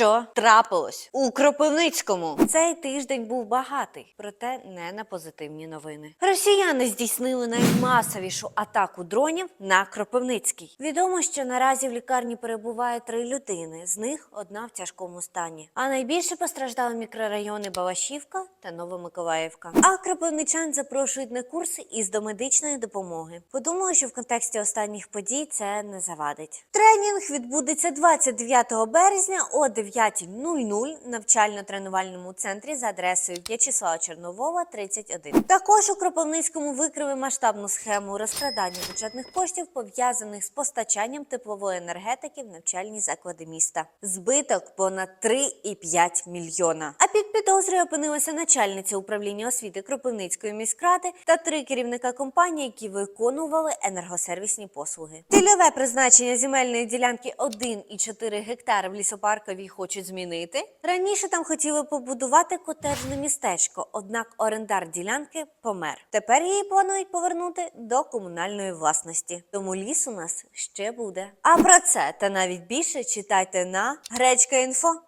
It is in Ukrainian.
Що трапилось у Кропивницькому? Цей тиждень був багатий, проте не на позитивні новини. Росіяни здійснили наймасовішу атаку дронів на Кропивницький. Відомо, що наразі в лікарні перебуває три людини, з них одна в тяжкому стані. А найбільше постраждали мікрорайони Балашівка та Новомиколаївка. А кропивничан запрошують на курси із домедичної допомоги. Подумаю, що в контексті останніх подій це не завадить. Тренінг відбудеться 29 березня о 9.00 в навчально-тренувальному центрі за адресою В'ячеслава Черновова, 31. Також у Кропивницькому викрили масштабну схему розкрадання бюджетних коштів, пов'язаних з постачанням теплової енергетики в навчальні заклади міста. Збиток понад 3,5 мільйона. А під підозрою опинилася начальниця управління освіти Кропивницької міськради та три керівника компанії, які виконували енергосервісні послуги. Цільове призначення земельної ділянки 1,4 гектари в лісопарковій хочуть змінити. Раніше там хотіли побудувати котеджне містечко, однак орендар ділянки помер. Тепер її планують повернути до комунальної власності. Тому ліс у нас ще буде. А про це та навіть більше читайте на Гречка Інфо.